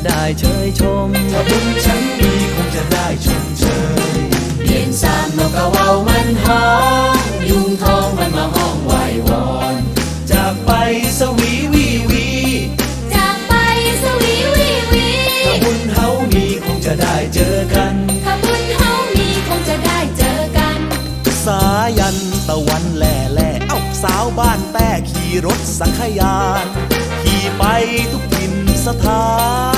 จะได้เชยชมถ้าบุญฉันมีคงจะได้ชมเชยเปลี่ยนสามนกกระว่าวมันหอนยุงทองมันมาห้องไหววอนจากไปสวีวีวีจากไปสวีวีวีถ้าบุญเฮามีคงจะได้เจอกันถ้าบุญเฮามีคงจะได้เจอกัน สายันตะวันแหล่แหล่เอ้าสาวบ้านแต่ขี่รถสังขยานขี่ไปทุก ถา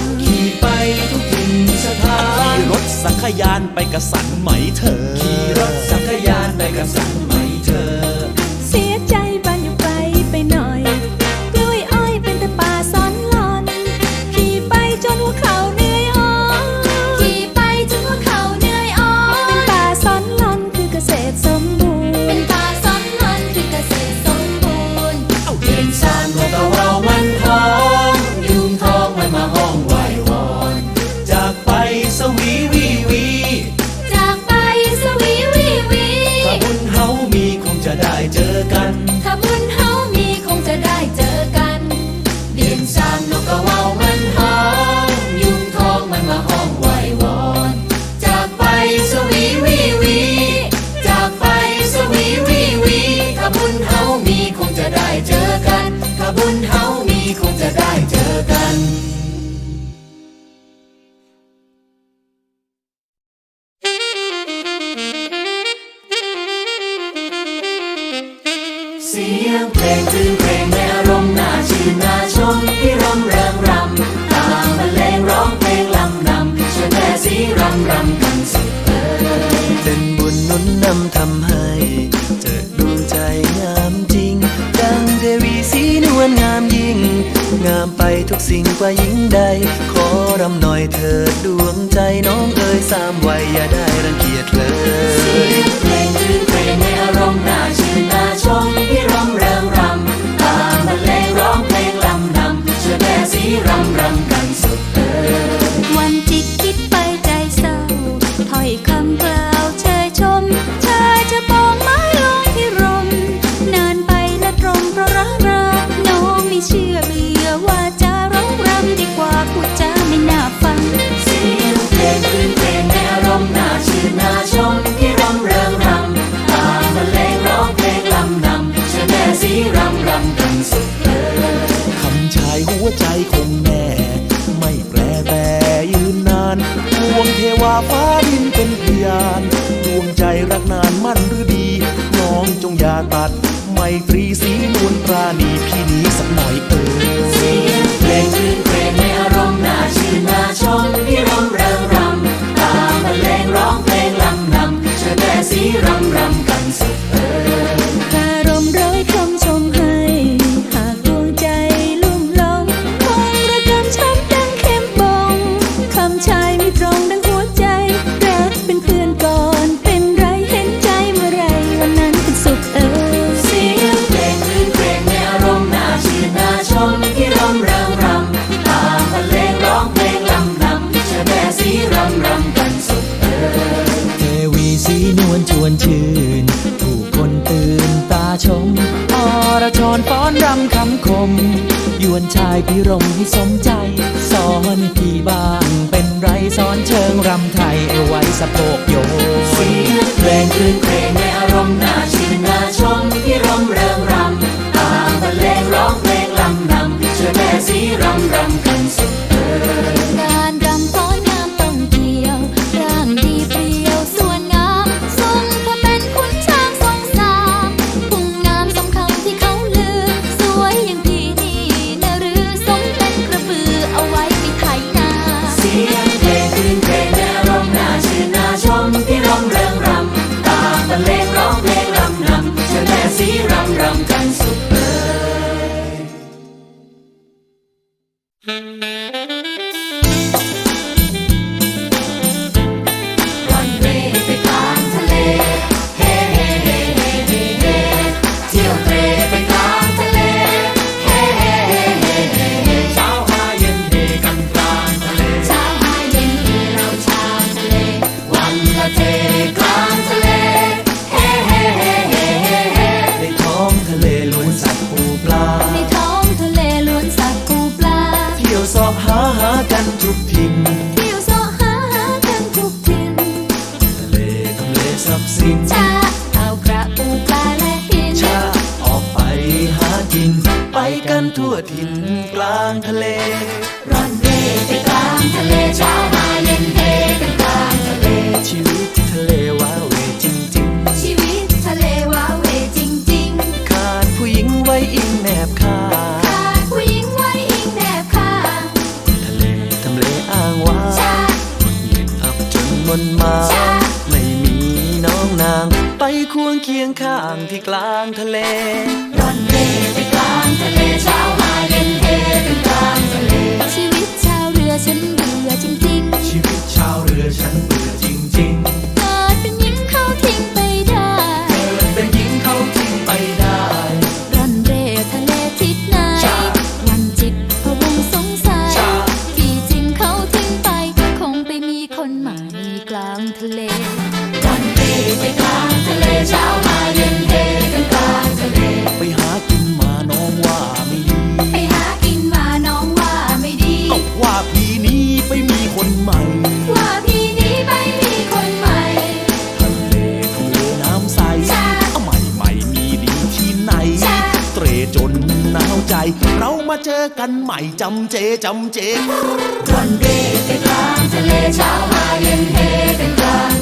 นขี่ไปทุกถิ่นสถานขี่รถสังขยานไปกระสันไหมเธอขี่รถสังขยานไปกระสันไหม น้องเอ๋ยสามวัยอย่าได้รังเกียจเลย อย่าตัดไมตรีสีำคำคม ยวนชายพิรมให้สมใจ สอนพี่บ้านเป็นไรสอนเชิงรำไทยเอาไว้สะโพกโยเสียงเพลงคืนเพลงในอารมณ์น่าชื่นน่าชมพิรมเริงรำตามบรนเลงร้องเพลงลำนำเชิญแม่สีรำรำกันส นไม้ไม่มีน้องนาง ไปควงเคียงข้างที่กลางทะเลร่อนเร่ไปกลางทะเลเช้ามาเย็นเฮไปกลางทะเลชีวิตชาวเรือฉันเบื่อจริงๆชีวิตชาวเรือฉันเบื่อ เรามาเจอกันใหม่จำเจจำเจวันเดย์ไปกลางทะเลเช้ามาเย็นเฮเป็นกลาง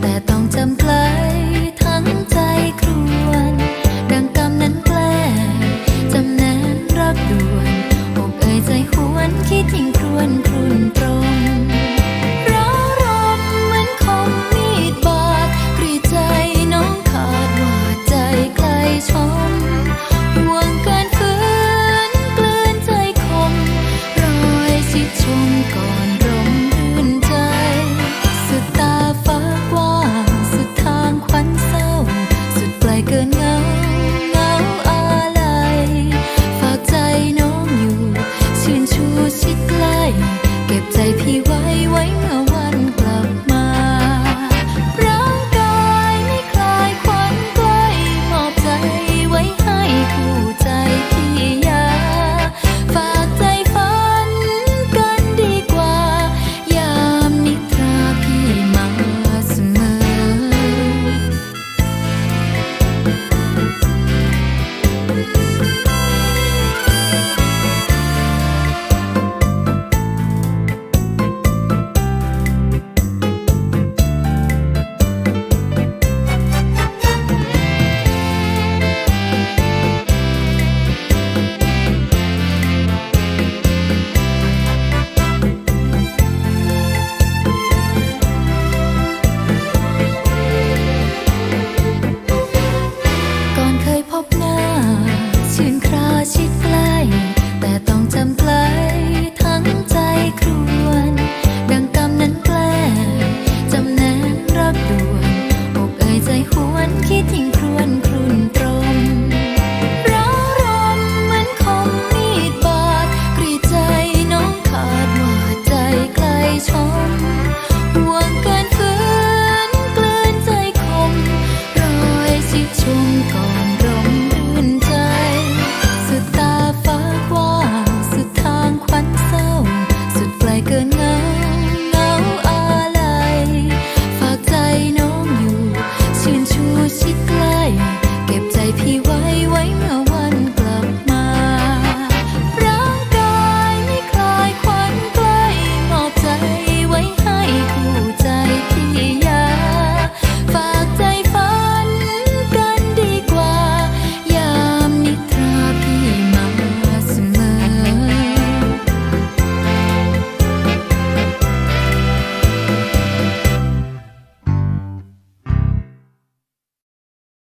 те.